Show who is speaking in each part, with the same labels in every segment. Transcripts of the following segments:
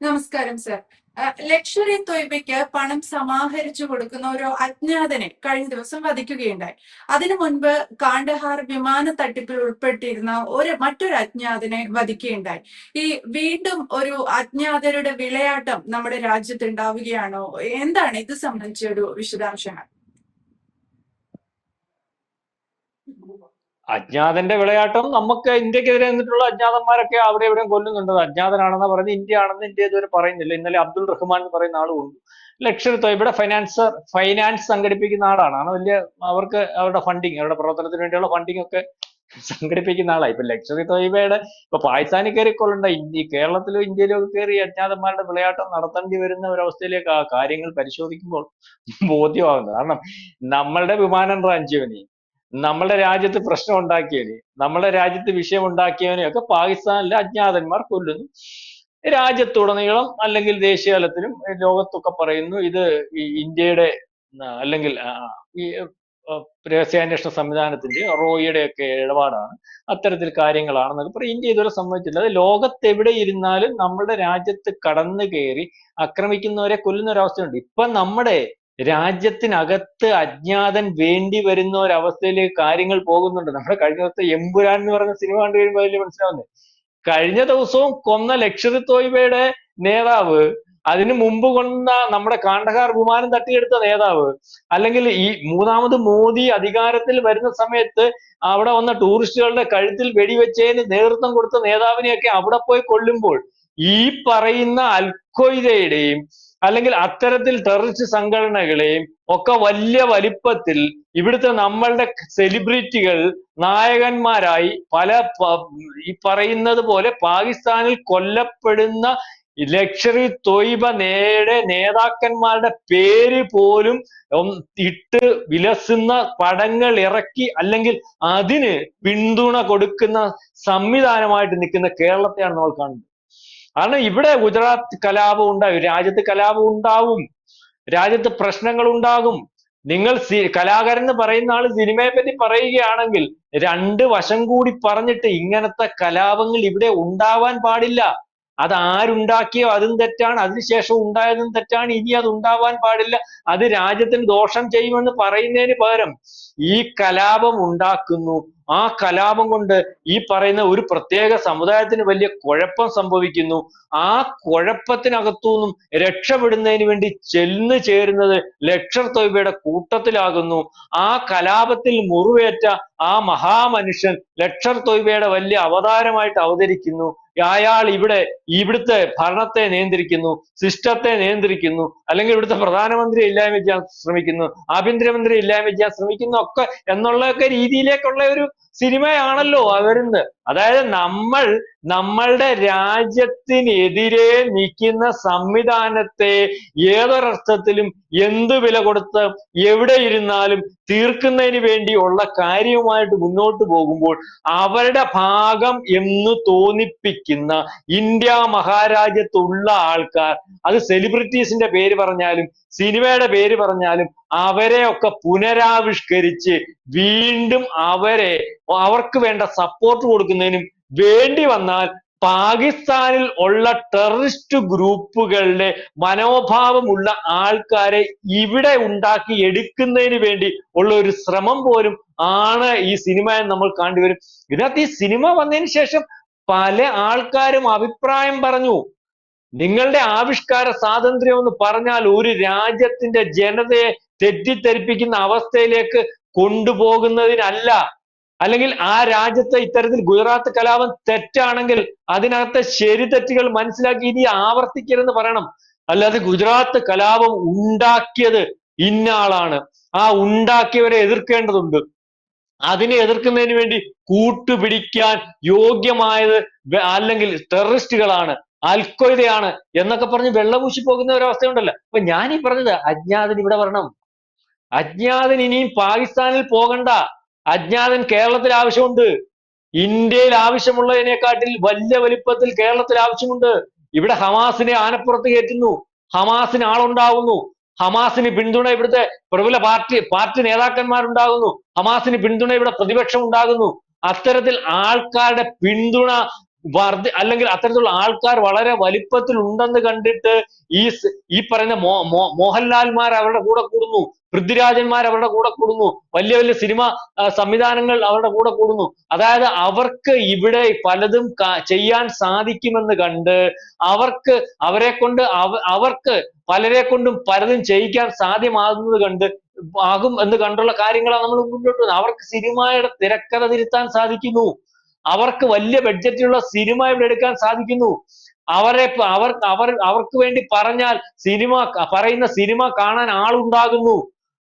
Speaker 1: നമസ്കാരം sir luxury തൊയ്ബയ്ക്ക് പണം സമാഹരിച്ചു കൊടുക്കുന്ന ഒരു അജ്ഞാതനെ കഴിഞ്ഞ ദിവസം വധിക്കുകയുണ്ടായി. അതിനു മുൻപ് കാണ്ഡഹാർ വിമാന തട്ടിപ്പിൽ ഉൾപ്പെട്ടിരുന്ന ഒരു മറ്റൊരു അജ്ഞാതനെ വധിക്കുകയുണ്ടായി. ഈ വീണ്ടും ഒരു അജ്ഞാതരുടെ വിളയാട്ടം നമ്മുടെ രാജ്യത്ത് ഉണ്ടാവുകയാണോ? എന്താണ് ഇത് സംബന്ധിച്ച ഒരു വിശദാംശങ്ങൾ?
Speaker 2: അജ്ഞാതന്റെ വിളയാട്ടം നമുക്ക് ഇന്ത്യക്കെതിരെ നിന്നിട്ടുള്ള അജ്ഞാതന്മാരൊക്കെ അവിടെ എവിടെയും കൊല്ലുന്നുണ്ട്. അജ്ഞാതനാണെന്ന് പറഞ്ഞ് ഇന്ത്യ ആണെന്ന് ഇന്ത്യ ഇതുവരെ പറയുന്നില്ല. ഇന്നലെ അബ്ദുൾ റഹ്മാൻ എന്ന് പറയുന്ന ആളും ഉണ്ട്. ലക്ഷറി ഇവിടെ ഫൈനാൻസർ ഫൈനാൻസ് സംഘടിപ്പിക്കുന്ന ആളാണ്. ആണ് വലിയ അവർക്ക് അവരുടെ ഫണ്ടിങ് അവരുടെ പ്രവർത്തനത്തിന് വേണ്ടിയുള്ള ഫണ്ടിങ് ഒക്കെ സംഘടിപ്പിക്കുന്ന ആളായി ഇപ്പൊ ലക്ഷറി തൊയ്ബയുടെ ഇപ്പൊ പാകിസ്ഥാനിൽ കയറി കൊള്ളണ്ട. ഇന്ത്യ കേരളത്തിലും ഇന്ത്യയിലും ഒക്കെ കയറി അജ്ഞാതന്മാരുടെ വിളയാട്ടം നടത്തേണ്ടി വരുന്ന ഒരവസ്ഥയിലേക്ക് ആ കാര്യങ്ങൾ പരിശോധിക്കുമ്പോൾ ബോധ്യമാകുന്നത്. കാരണം നമ്മളുടെ വിമാനം റാഞ്ചിയവനെയും നമ്മുടെ രാജ്യത്ത് പ്രശ്നം ഉണ്ടാക്കിയവനെ നമ്മുടെ രാജ്യത്ത് വിഷയം ഉണ്ടാക്കിയവനെ ഒക്കെ പാകിസ്ഥാനിലെ അജ്ഞാതന്മാർ കൊല്ലുന്നു. രാജ്യത്തുടനീളം അല്ലെങ്കിൽ ദേശീയ തലത്തിലും ലോകത്തൊക്കെ പറയുന്നു ഇത് ഈ ഇന്ത്യയുടെ അല്ലെങ്കിൽ ഈ രഹസ്യാന്വേഷണ സംവിധാനത്തിന്റെ റോയിയുടെ ഒക്കെ ഇടപാടാണ്. അത്തരത്തിൽ കാര്യങ്ങളാണെന്നൊക്കെ പറയും. ഇന്ത്യ ഇതുവരെ സംഭവിച്ചില്ല അത് ലോകത്തെവിടെ ഇരുന്നാലും നമ്മുടെ രാജ്യത്ത് കടന്നു കയറി ആക്രമിക്കുന്നവരെ കൊല്ലുന്ന ഒരവസ്ഥയുണ്ട് ഇപ്പൊ നമ്മുടെ രാജ്യത്തിനകത്ത് അജ്ഞാതൻ വേണ്ടി വരുന്ന ഒരവസ്ഥയിലേക്ക് കാര്യങ്ങൾ പോകുന്നുണ്ട്. നമ്മുടെ കഴിഞ്ഞ ദിവസത്തെ എമ്പുരാൻ എന്ന് പറഞ്ഞ സിനിമ കണ്ടു കഴിയുമ്പോൾ അതിൽ മനസ്സിലാവുന്നത്. കഴിഞ്ഞ ദിവസവും കൊന്ന ലക്ഷറി തോയ്ബയുടെ നേതാവ് അതിനു മുമ്പ് കൊന്ന നമ്മുടെ കാണ്ഡഹാർ വിമാനം തട്ടിയെടുത്ത നേതാവ് അല്ലെങ്കിൽ ഈ മൂന്നാമത് മോദി അധികാരത്തിൽ വരുന്ന സമയത്ത് അവിടെ വന്ന ടൂറിസ്റ്റുകളുടെ കഴുത്തിൽ വെടിവെച്ചതിന് നേതൃത്വം കൊടുത്ത നേതാവിനെയൊക്കെ അവിടെ പോയി കൊല്ലുമ്പോൾ ഈ പറയുന്ന അൽഖ്വയ്ദയുടെയും അല്ലെങ്കിൽ അത്തരത്തിൽ ടെററിസ്റ്റ് സംഘടനകളെയും ഒക്കെ വലിയ വലിപ്പത്തിൽ ഇവിടുത്തെ നമ്മളുടെ സെലിബ്രിറ്റികൾ നായകന്മാരായി പല ഈ പറയുന്നത് പോലെ പാകിസ്ഥാനിൽ കൊല്ലപ്പെടുന്ന ലക്ഷറി തൊയ്ബ നേടെ നേതാക്കന്മാരുടെ പേര് പോലും ഇട്ട് വിലസുന്ന പടങ്ങൾ ഇറക്കി അല്ലെങ്കിൽ അതിന് പിന്തുണ കൊടുക്കുന്ന സംവിധാനമായിട്ട് നിൽക്കുന്ന കേരളത്തെയാണ് നമ്മൾ കാണുന്നത്. കാരണം ഇവിടെ ഗുജറാത്ത് കലാപം ഉണ്ടാകും രാജ്യത്ത് കലാപം ഉണ്ടാവും. രാജ്യത്ത് പ്രശ്നങ്ങൾ ഉണ്ടാകും. നിങ്ങൾ കലാകാരൻ എന്ന് പറയുന്ന ആൾ സിനിമയെ പറ്റി പറയുകയാണെങ്കിൽ രണ്ട് വശം കൂടി പറഞ്ഞിട്ട് ഇങ്ങനത്തെ കലാപങ്ങൾ ഇവിടെ ഉണ്ടാവാൻ പാടില്ല. അത് ആരുണ്ടാക്കിയോ അതും തെറ്റാണ്. അതിനുശേഷം ഉണ്ടായതും തെറ്റാണ്. ഇനി അത് ഉണ്ടാവാൻ പാടില്ല. അത് രാജ്യത്തിന് ദോഷം ചെയ്യുമെന്ന് പറയുന്നതിന് പകരം ഈ കലാപം ഉണ്ടാക്കുന്നു. ആ കലാപം കൊണ്ട് ഈ പറയുന്ന ഒരു പ്രത്യേക സമുദായത്തിന് വലിയ കുഴപ്പം സംഭവിക്കുന്നു. ആ കുഴപ്പത്തിനകത്തുനിന്നും രക്ഷപ്പെടുന്നതിന് വേണ്ടി ചെന്ന് ചേരുന്നത് ലക്ഷർ തൊയ്ബയുടെ കൂട്ടത്തിലാകുന്നു. ആ കലാപത്തിൽ മുറിവേറ്റ ആ മഹാമനുഷ്യൻ ലക്ഷർ തൊയ്ബയുടെ വലിയ അവതാരമായിട്ട് അവതരിക്കുന്നു. അയാൾ ഇവിടെ ഇവിടുത്തെ ഭരണത്തെ നിയന്ത്രിക്കുന്നു സിസ്റ്റത്തെ നിയന്ത്രിക്കുന്നു അല്ലെങ്കിൽ ഇവിടുത്തെ പ്രധാനമന്ത്രി ഇല്ലായ്മ ചെയ്യാൻ ശ്രമിക്കുന്നു ആഭ്യന്തരമന്ത്രി ഇല്ലായ്മ ചെയ്യാൻ ശ്രമിക്കുന്നു ഒക്കെ എന്നുള്ളതൊക്കെ രീതിയിലേക്കുള്ള ഒരു സിനിമയാണല്ലോ ആ വരുന്നത് അതായത് നമ്മൾ നമ്മളുടെ രാജ്യത്തിനെതിരെ നിൽക്കുന്ന സംവിധാനത്തെ ഏതൊരർത്ഥത്തിലും എന്ത് വില കൊടുത്ത് എവിടെ ഇരുന്നാലും തീർക്കുന്നതിന് വേണ്ടിയുള്ള കാര്യവുമായിട്ട് മുന്നോട്ട് പോകുമ്പോൾ അവരുടെ ഭാഗം എന്ന് തോന്നിപ്പിക്കുന്ന ഇന്ത്യ മഹാരാജ്യത്തുള്ള ആൾക്കാർ അത് സെലിബ്രിറ്റീസിന്റെ പേര് പറഞ്ഞാലും സിനിമയുടെ പേര് പറഞ്ഞാലും അവരെ ഒക്കെ പുനരാവിഷ്കരിച്ച് വീണ്ടും അവരെ അവർക്ക് വേണ്ട സപ്പോർട്ട് കൊടുക്കുന്നതിനും വേണ്ടി വന്നാൽ പാകിസ്ഥാനിൽ ഉള്ള ടെററിസ്റ്റ് ഗ്രൂപ്പുകളുടെ മനോഭാവമുള്ള ആൾക്കാരെ ഇവിടെ ഉണ്ടാക്കി എടുക്കുന്നതിന് വേണ്ടി ഉള്ള ഒരു ശ്രമം പോലും ആണ് ഈ സിനിമ നമ്മൾ കണ്ടുവരും. ഇതിനകത്ത് ഈ സിനിമ വന്നതിന് ശേഷം പല ആൾക്കാരും അഭിപ്രായം പറഞ്ഞു. നിങ്ങളുടെ ആവിഷ്കാര സ്വാതന്ത്ര്യം എന്ന് പറഞ്ഞാൽ ഒരു രാജ്യത്തിന്റെ ജനതയെ തെറ്റിദ്ധരിപ്പിക്കുന്ന അവസ്ഥയിലേക്ക് കൊണ്ടുപോകുന്നതിനല്ല. അല്ലെങ്കിൽ ആ രാജ്യത്തെ ഇത്തരത്തിൽ ഗുജറാത്ത് കലാപം തെറ്റാണെങ്കിൽ അതിനകത്തെ ശരി തെറ്റുകൾ മനസ്സിലാക്കി ഇനി ആവർത്തിക്കരുതെന്ന് പറയണം. അല്ലാതെ ഗുജറാത്ത് കലാപം ഉണ്ടാക്കിയത് ഇന്ന ആളാണ്. ആ ഉണ്ടാക്കിയവരെ എതിർക്കേണ്ടതുണ്ട്. അതിനെ എതിർക്കുന്നതിന് വേണ്ടി കൂട്ടുപിടിക്കാൻ യോഗ്യമായത് അല്ലെങ്കിൽ ടെററിസ്റ്റുകളാണ് അൽക്കൊയ്തയാണ് എന്നൊക്കെ പറഞ്ഞ് വെള്ളപൂശി പോകുന്ന ഒരവസ്ഥയുണ്ടല്ലോ. അപ്പൊ ഞാൻ ഈ പറഞ്ഞത് അജ്ഞാതൻ ഇവിടെ വരണം. അജ്ഞാതൻ ഇനിയും പാകിസ്ഥാനിൽ പോകണ്ട. അജ്ഞാതൻ കേരളത്തിൽ ആവശ്യമുണ്ട്. ഇന്ത്യയിൽ ആവശ്യമുള്ളതിനെക്കാട്ടിൽ വലിയ വലിപ്പത്തിൽ കേരളത്തിൽ ആവശ്യമുണ്ട്. ഇവിടെ ഹമാസിനെ ആനപ്പുറത്ത് കയറ്റുന്നു. ഹമാസിന് ആളുണ്ടാവുന്നു. ഹമാസിന് പിന്തുണ ഇവിടുത്തെ പ്രബല പാർട്ടി പാർട്ടി നേതാക്കന്മാരുണ്ടാകുന്നു. ഹമാസിന് പിന്തുണ ഇവിടെ പ്രതിപക്ഷം ഉണ്ടാകുന്നു. അത്തരത്തിൽ ആൾക്കാരുടെ പിന്തുണ വർദ്ധി അല്ലെങ്കിൽ അത്തരത്തിലുള്ള ആൾക്കാർ വളരെ വലിപ്പത്തിൽ ഉണ്ടെന്ന് കണ്ടിട്ട് ഈ ഈ പറയുന്ന മോ മോ മോഹൻലാൽമാർ അവരുടെ കൂടെ കൂടുന്നു പൃഥ്വിരാജന്മാർ അവരുടെ കൂടെ കൂടുന്നു വലിയ വലിയ സിനിമ സംവിധാനങ്ങൾ അവരുടെ കൂടെ കൂടുന്നു. അതായത് അവർക്ക് ഇവിടെ പലതും ചെയ്യാൻ സാധിക്കുമെന്ന് കണ്ട് അവർക്ക് അവരെ കൊണ്ട് അവ- അവർക്ക് പലരെ കൊണ്ടും പലതും ചെയ്യിക്കാൻ സാധ്യമാകുന്നത് കണ്ട് ആകും എന്ന് കണ്ടുള്ള കാര്യങ്ങളാണ് നമ്മൾ മുന്നോട്ട് അവർക്ക് സിനിമയുടെ തിരക്കഥ തിരുത്താൻ സാധിക്കുന്നു. അവർക്ക് വലിയ ബഡ്ജറ്റുള്ള സിനിമ ഇവിടെ എടുക്കാൻ സാധിക്കുന്നു. അവരെ അവർ അവർ അവർക്ക് വേണ്ടി പറഞ്ഞാൽ സിനിമ പറയുന്ന സിനിമ കാണാൻ ആളുണ്ടാകുന്നു.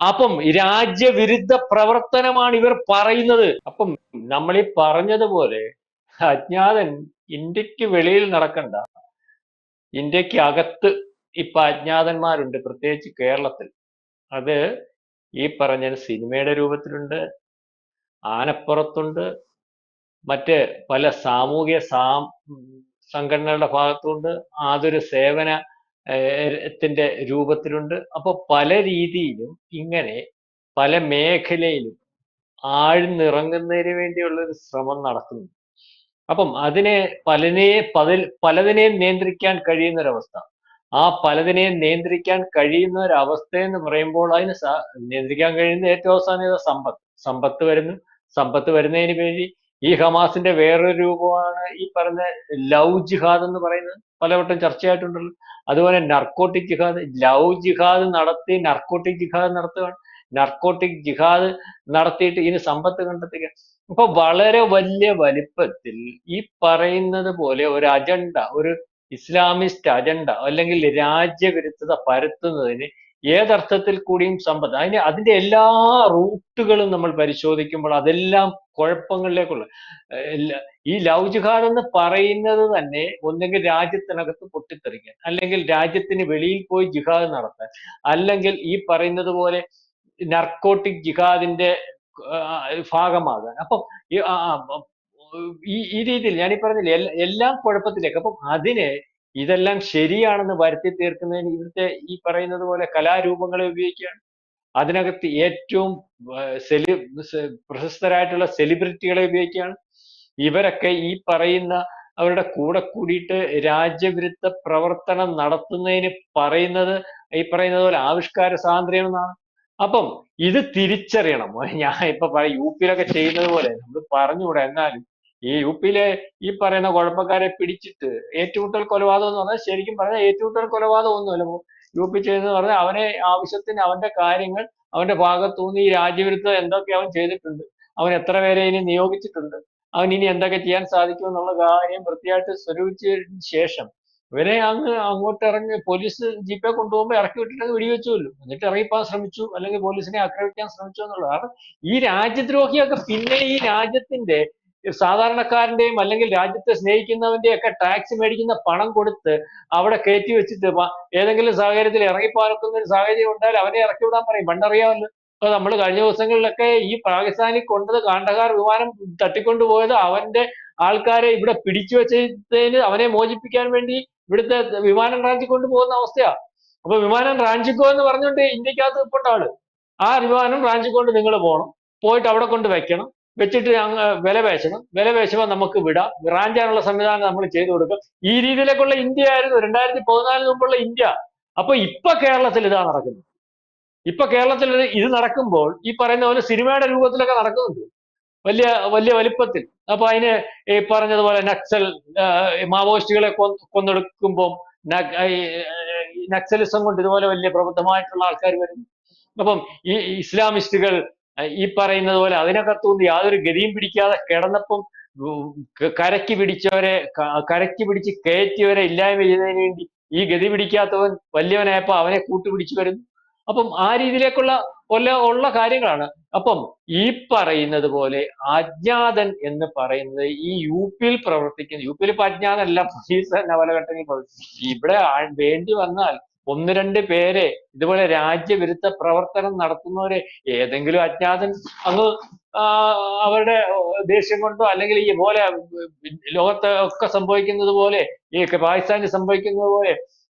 Speaker 2: അപ്പം രാജ്യവിരുദ്ധ പ്രവർത്തനമാണ് ഇവർ പറയുന്നത്. അപ്പം നമ്മൾ ഈ പറഞ്ഞതുപോലെ അജ്ഞാതൻ ഇന്ത്യയ്ക്ക് വെളിയിൽ നടക്കണ്ട. ഇന്ത്യയ്ക്ക് അകത്ത് ഇപ്പൊ അജ്ഞാതന്മാരുണ്ട് പ്രത്യേകിച്ച് കേരളത്തിൽ. അത് ഈ പറഞ്ഞ സിനിമയുടെ രൂപത്തിലുണ്ട് ആനപ്പുറത്തുണ്ട് മറ്റ് പല സാമൂഹ്യ സാ സംഘടനകളുടെ ഭാഗത്തുണ്ട്. അതൊരു സേവന ത്തിന്റെ രൂപത്തിലുണ്ട്. അപ്പോൾ പല രീതിയിലും ഇങ്ങനെ പല മേഖലയിലും ആഴ്ന്നിറങ്ങുന്നതിന് വേണ്ടിയുള്ള ഒരു ശ്രമം നടക്കുന്നു അപ്പം അതിനെ പലനെ പതിൽ പലതിനെയും നിയന്ത്രിക്കാൻ കഴിയുന്ന ഒരവസ്ഥ ആ പലതിനെയും നിയന്ത്രിക്കാൻ കഴിയുന്ന ഒരവസ്ഥ എന്ന് പറയുമ്പോൾ അതിന് നിയന്ത്രിക്കാൻ കഴിയുന്ന ഏറ്റവും അവസാനം? സമ്പത്ത്. സമ്പത്ത് വരുന്നു. സമ്പത്ത് വരുന്നതിന് വേണ്ടി ഈ ഹമാസിന്റെ വേറൊരു രൂപമാണ് ഈ പറഞ്ഞ ലവ് ജിഹാദ് എന്ന് പറയുന്നത്. പലവട്ടം ചർച്ചയായിട്ടുണ്ടല്ലോ. അതുപോലെ നർക്കോട്ടിക് ജിഹാദ് ലവ് ജിഹാദ് നടത്തി നർക്കോട്ടിക് ജിഹാദ് നടത്തുകയാണ്. നർക്കോട്ടിക് ജിഹാദ് നടത്തിയിട്ട് ഇതിന് സമ്പത്ത് കണ്ടെത്തുക അപ്പൊ വളരെ വലിയ വലിപ്പത്തിൽ ഈ പറയുന്നത് പോലെ ഒരു അജണ്ട ഒരു ഇസ്ലാമിസ്റ്റ് അജണ്ട അല്ലെങ്കിൽ രാജ്യവിരുദ്ധത പരത്തുന്നതിന് ഏതർത്ഥത്തിൽ കൂടിയും സമ്പത്ത്. അതിന് അതിന്റെ എല്ലാ റൂട്ടുകളും നമ്മൾ പരിശോധിക്കുമ്പോൾ അതെല്ലാം കുഴപ്പങ്ങളിലേക്കുള്ള ഈ ലവ് ജിഹാദ് എന്ന് പറയുന്നത് തന്നെ ഒന്നെങ്കിൽ രാജ്യത്തിനകത്ത് പൊട്ടിത്തെറിക്കാൻ അല്ലെങ്കിൽ രാജ്യത്തിന് വെളിയിൽ പോയി ജിഹാദ് നടത്താൻ അല്ലെങ്കിൽ ഈ പറയുന്നത് പോലെ നർക്കോട്ടിക് ജിഹാദിന്റെ ഭാഗമാകാൻ. അപ്പം ഈ ഈ രീതിയിൽ ഈ പറഞ്ഞില്ലേ എല്ലാം കുഴപ്പത്തിലേക്ക്. അപ്പം അതിനെ ഇതെല്ലാം ശരിയാണെന്ന് വരുത്തി തീർക്കുന്നതിന് ഇവിടുത്തെ ഈ പറയുന്നത് പോലെ കലാരൂപങ്ങളെ ഉപയോഗിക്കുകയാണ്. അതിനകത്ത് ഏറ്റവും സെലി പ്രശസ്തരായിട്ടുള്ള സെലിബ്രിറ്റികളെ ഉപയോഗിക്കുകയാണ്. ഇവരൊക്കെ ഈ പറയുന്ന അവരുടെ കൂടെ കൂടിയിട്ട് രാജ്യവിരുദ്ധ പ്രവർത്തനം നടത്തുന്നതിന് പറയുന്നത് ഈ പറയുന്നത് പോലെ ആവിഷ്കാര സ്വാതന്ത്ര്യം എന്നാണ് അപ്പം ഇത് തിരിച്ചറിയണം. ഞാൻ ഇപ്പൊ യു പിയിലൊക്കെ ചെയ്യുന്നത് പോലെ നമ്മൾ പറഞ്ഞുകൂടെ എന്നാലും ഈ യു പിയിലെ ഈ പറയുന്ന കുഴപ്പക്കാരെ പിടിച്ചിട്ട് ഏറ്റുമുട്ടൽ കൊലപാതകം എന്ന് പറഞ്ഞാൽ ശരിക്കും പറഞ്ഞാൽ ഏറ്റുമുട്ടൽ കൊലപാതകം ഒന്നുമല്ല യു പി ചെയ്തെന്ന് പറഞ്ഞാൽ അവനെ ആവശ്യത്തിന് അവന്റെ കാര്യങ്ങൾ അവന്റെ ഭാഗത്തുനിന്ന് ഈ രാജ്യവിരുദ്ധം എന്തൊക്കെ അവൻ ചെയ്തിട്ടുണ്ട് അവൻ എത്ര പേരെ ഇനി നിയോഗിച്ചിട്ടുണ്ട് അവൻ ഇനി എന്തൊക്കെ ചെയ്യാൻ സാധിക്കും എന്നുള്ള കാര്യം വൃത്തിയായിട്ട് സ്വരൂപിച്ചതിന് ശേഷം ഇവരെ അങ്ങ് അങ്ങോട്ട് ഇറങ്ങി പോലീസ് ജീപ്പെ കൊണ്ടുപോകുമ്പോൾ ഇറക്കി വിട്ടിട്ട് വെടിവെച്ചുമല്ലോ എന്നിട്ട് ഇറങ്ങിപ്പോകാൻ ശ്രമിച്ചു അല്ലെങ്കിൽ പോലീസിനെ ആക്രമിക്കാൻ ശ്രമിച്ചു എന്നുള്ളതാണ്. ഈ രാജ്യദ്രോഹിയൊക്കെ പിന്നെ ഈ രാജ്യത്തിന്റെ സാധാരണക്കാരന്റെയും അല്ലെങ്കിൽ രാജ്യത്തെ സ്നേഹിക്കുന്നവന്റെയും ഒക്കെ ടാക്സ് മേടിക്കുന്ന പണം കൊടുത്ത് അവിടെ കയറ്റി വെച്ചിട്ട് ഏതെങ്കിലും സാഹചര്യത്തിൽ ഇറങ്ങിപ്പാർക്കുന്ന ഒരു സാഹചര്യം ഉണ്ടായാൽ അവനെ ഇറക്കി വിടാൻ പറയും. പണ്ടറിയാമല്ലോ. ഇപ്പൊ നമ്മൾ കഴിഞ്ഞ ദിവസങ്ങളിലൊക്കെ ഈ പാകിസ്ഥാനിൽ കൊണ്ടത് കാണ്ടഹാർ വിമാനം തട്ടിക്കൊണ്ടുപോയത് അവന്റെ ആൾക്കാരെ ഇവിടെ പിടിച്ചു വെച്ചതിന് അവനെ മോചിപ്പിക്കാൻ വേണ്ടി ഇവിടുത്തെ വിമാനം റാഞ്ചി കൊണ്ടുപോകുന്ന അവസ്ഥയാ. അപ്പൊ വിമാനം റാഞ്ചിക്കോ എന്ന് പറഞ്ഞുകൊണ്ട് ഇന്ത്യക്കകത്ത് ഇപ്പോട്ടാണ് ആ വിമാനം റാഞ്ചിക്കൊണ്ട് നിങ്ങൾ പോകണം പോയിട്ട് അവിടെ കൊണ്ട് വെക്കണം. വെച്ചിട്ട് ഞങ്ങൾ വില പേശണം. വില പേശുമ്പോൾ നമുക്ക് വിടാം. വിറാഞ്ചാനുള്ള സംവിധാനം നമ്മൾ ചെയ്തു കൊടുക്കും. ഈ രീതിയിലേക്കുള്ള ഇന്ത്യ ആയിരുന്നു രണ്ടായിരത്തി പതിനാലിന് മുമ്പുള്ള ഇന്ത്യ. അപ്പൊ ഇപ്പൊ കേരളത്തിൽ ഇതാ നടക്കുന്നത്. ഇപ്പൊ കേരളത്തിൽ ഇത് നടക്കുമ്പോൾ ഈ പറയുന്ന പോലെ സിനിമയുടെ രൂപത്തിലൊക്കെ നടക്കുന്നുണ്ട്. വലിയ വലിയ വലിപ്പത്തിൽ. അപ്പൊ അതിന് ഈ പറഞ്ഞതുപോലെ നക്സൽ മാവോയിസ്റ്റുകളെ കൊന്നെടുക്കുമ്പോൾ നക്സലിസം കൊണ്ട് ഇതുപോലെ വലിയ പ്രബുദ്ധമായിട്ടുള്ള ആൾക്കാർ വരുന്നു. അപ്പം ഈ ഇസ്ലാമിസ്റ്റുകൾ ഈ പറയുന്നത് പോലെ അതിനകത്തുനിന്ന് യാതൊരു ഗതിയും പിടിക്കാതെ കിടന്നപ്പം കരക്ക് പിടിച്ചവരെ കരക്ക് പിടിച്ച് കയറ്റിയവരെ ഇല്ലായ്മ ചെയ്തതിന് വേണ്ടി ഈ ഗതി പിടിക്കാത്തവൻ വലിയവനായപ്പോ അവനെ കൂട്ടുപിടിച്ചു വരുന്നു. അപ്പം ആ രീതിയിലേക്കുള്ള ഉള്ള ഉള്ള കാര്യങ്ങളാണ്. അപ്പം ഈ പറയുന്നത് പോലെ അജ്ഞാതൻ എന്ന് പറയുന്നത് ഈ യു പിയിൽ പ്രവർത്തിക്കുന്ന. യു പിയിൽ ഇപ്പൊ അജ്ഞാതല്ല പോലീസ് തന്നെ പല ഘട്ടങ്ങളിൽ പ്രവർത്തിക്കും ഇവിടെ വേണ്ടി വന്നാൽ ഒന്ന് രണ്ട് പേരെ ഇതുപോലെ രാജ്യവിരുദ്ധ പ്രവർത്തനം നടത്തുന്നവരെ ഏതെങ്കിലും അജ്ഞാതൻ അങ്ങ് അവരുടെ ദേഷ്യം കൊണ്ടോ അല്ലെങ്കിൽ ഈ പോലെ ലോകത്ത് ഒക്കെ സംഭവിക്കുന്നത് പോലെ ഈ പാകിസ്ഥാനിൽ സംഭവിക്കുന്നത് പോലെ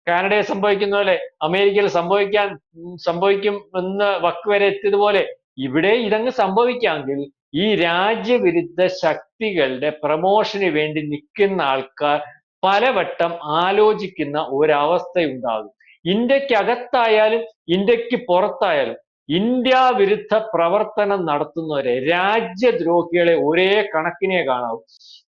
Speaker 2: കാനഡയിൽ സംഭവിക്കുന്ന പോലെ അമേരിക്കയിൽ സംഭവിക്കാൻ സംഭവിക്കും എന്ന് വക്ക് വരെ എത്തിയതുപോലെ ഇവിടെ ഇതങ്ങ് സംഭവിക്കാമെങ്കിൽ ഈ രാജ്യവിരുദ്ധ ശക്തികളുടെ പ്രമോഷന് വേണ്ടി നിൽക്കുന്ന ആൾക്കാർ പലവട്ടം ആലോചിക്കുന്ന ഒരവസ്ഥയുണ്ടാകും. ഇന്ത്യക്കകത്തായാലും ഇന്ത്യയ്ക്ക് പുറത്തായാലും ഇന്ത്യ വിരുദ്ധ പ്രവർത്തനം നടത്തുന്നവരെ രാജ്യദ്രോഹികളെ ഒരേ കണക്കിനെ കാണാവും.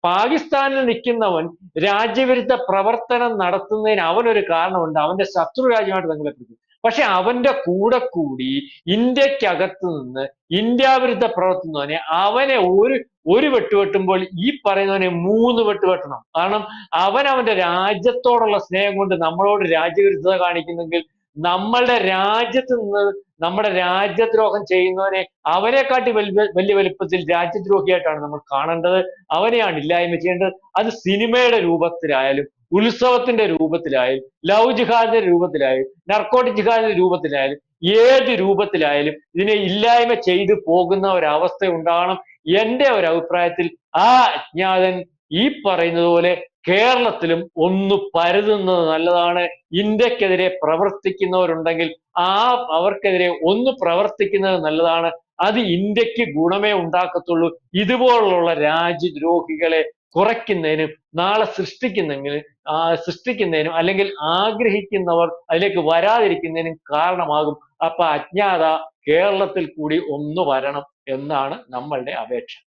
Speaker 2: പാകിസ്ഥാനിൽ നിൽക്കുന്നവൻ രാജ്യവിരുദ്ധ പ്രവർത്തനം നടത്തുന്നതിന് അവനൊരു കാരണമുണ്ട്. അവന്റെ ശത്രു രാജ്യമായിട്ട് തങ്ങളെ പിടിക്കും. പക്ഷെ അവന്റെ കൂടെ കൂടി ഇന്ത്യക്കകത്ത് നിന്ന് ഇന്ത്യ വിരുദ്ധ പ്രവർത്തുന്നവനെ അവനെ ഒരു ഒരു വെട്ട് വെട്ടുമ്പോൾ ഈ പറയുന്നവനെ മൂന്ന് വെട്ട് വെട്ടണം. കാരണം അവൻ അവന്റെ രാജ്യത്തോടുള്ള സ്നേഹം കൊണ്ട് നമ്മളോട് രാജ്യവിരുദ്ധത കാണിക്കുന്നെങ്കിൽ നമ്മളുടെ രാജ്യത്ത് നിന്ന് നമ്മുടെ രാജ്യദ്രോഹം ചെയ്യുന്നവനെ അവരെക്കാട്ടി വലിയ വലിയ വലിപ്പത്തിൽ രാജ്യദ്രോഹിയായിട്ടാണ് നമ്മൾ കാണേണ്ടത്. അവനെയാണ് ഇല്ലായ്മ ചെയ്യേണ്ടത്. അത് സിനിമയുടെ രൂപത്തിലായാലും ഉത്സവത്തിന്റെ രൂപത്തിലായാലും ലവ് ജിഹാദിന്റെ രൂപത്തിലായാലും നർക്കോട്ടിക് ജിഹാദിന്റെ രൂപത്തിലായാലും ഏത് രൂപത്തിലായാലും ഇതിനെ ഇല്ലായ്മ ചെയ്തു പോകുന്ന ഒരവസ്ഥ ഉണ്ടാകണം എന്റെ ഒരു അഭിപ്രായത്തിൽ ആ അജ്ഞാതൻ ഈ പറയുന്നത് പോലെ കേരളത്തിലും ഒന്ന് പരുതുന്നത് നല്ലതാണ്. ഇന്ത്യക്കെതിരെ പ്രവർത്തിക്കുന്നവരുണ്ടെങ്കിൽ ആ അവർക്കെതിരെ ഒന്ന് പ്രവർത്തിക്കുന്നത് നല്ലതാണ്. അത് ഇന്ത്യയ്ക്ക് ഗുണമേ ഉണ്ടാക്കത്തുള്ളൂ. ഇതുപോലുള്ള രാജ്യദ്രോഹികളെ കുറയ്ക്കുന്നതിനും നാളെ സൃഷ്ടിക്കുന്നെങ്കിലും ആ സൃഷ്ടിക്കുന്നതിനും അല്ലെങ്കിൽ ആഗ്രഹിക്കുന്നവർ അതിലേക്ക് വരാതിരിക്കുന്നതിനും കാരണമാകും. അപ്പൊ അജ്ഞാത കേരളത്തിൽ കൂടി ഒന്ന് വരണം എന്നാണ് നമ്മളുടെ അപേക്ഷ.